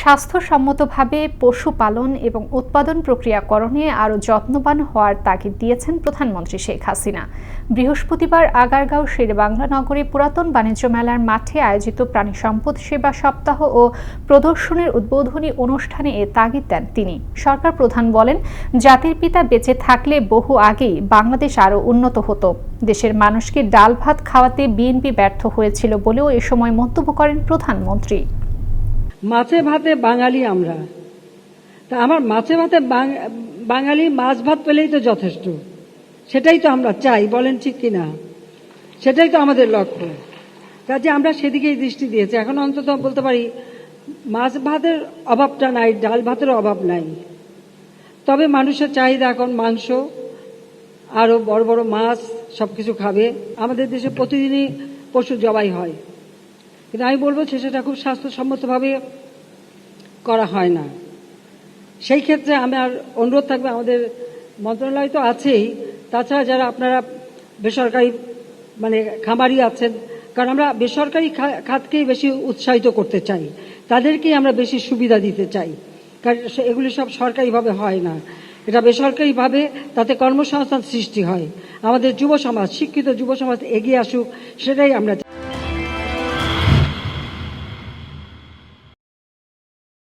স্বাস্থ্যসম্মতভাবে পশুপালন এবং উৎপাদন প্রক্রিয়াকরণে আরও যত্নবান হওয়ার তাগিদ দিয়েছেন প্রধানমন্ত্রী শেখ হাসিনা। বৃহস্পতিবার আগারগাঁও শেরেবাংলা নগরে পুরাতন বাণিজ্য মেলার মাঠে আয়োজিত প্রাণী সম্পদ সেবা সপ্তাহ ও প্রদর্শনের উদ্বোধনী অনুষ্ঠানে এ তাগিদ দেন তিনি। সরকার প্রধান বলেন, জাতির পিতা বেঁচে থাকলে বহু আগেই বাংলাদেশ আরও উন্নত হতো। দেশের মানুষকে ডাল ভাত খাওয়াতে বিএনপি ব্যর্থ হয়েছিল বলেও এ সময় মন্তব্য করেন প্রধানমন্ত্রী। মাছে ভাতে বাঙালি আমরা। তা আমার মাছে ভাতে বাঙালি মাছ ভাত পেলেই তো যথেষ্ট। সেটাই তো আমরা চাই, বলেন ঠিক কিনা? সেটাই তো আমাদের লক্ষ্য। কাজে আমরা সেদিকেই দৃষ্টি দিয়েছি। এখন অন্তত বলতে পারি, মাছ ভাতের অভাবটা নাই, ডাল ভাতের অভাব নাই। তবে মানুষের চাহিদা এখন মাংস আরও বড় বড় মাছ সব কিছু খাবে। আমাদের দেশে প্রতিদিনই পশু জবাই হয়। কিন্তু আমি বলব যে সেটা খুব স্বাস্থ্যসম্মতভাবে করা হয় না। সেই ক্ষেত্রে আমার অনুরোধ থাকবে, আমাদের মন্ত্রণালয় তো আছেই। তাছাড়া যারা আপনারা বেসরকারি মানে খামারি আছেন, কারণ আমরা বেসরকারি খাতকেই বেশি উৎসাহিত করতে চাই। তাদেরকেই আমরা বেশি সুবিধা দিতে চাই। কারণ এগুলি সব সরকারিভাবে হয় না। এটা বেসরকারিভাবে তাতে কর্মসংস্থান সৃষ্টি হয়। আমাদের যুব সমাজ, শিক্ষিত যুব সমাজ এগিয়ে আসুক, সেটাই আমরা।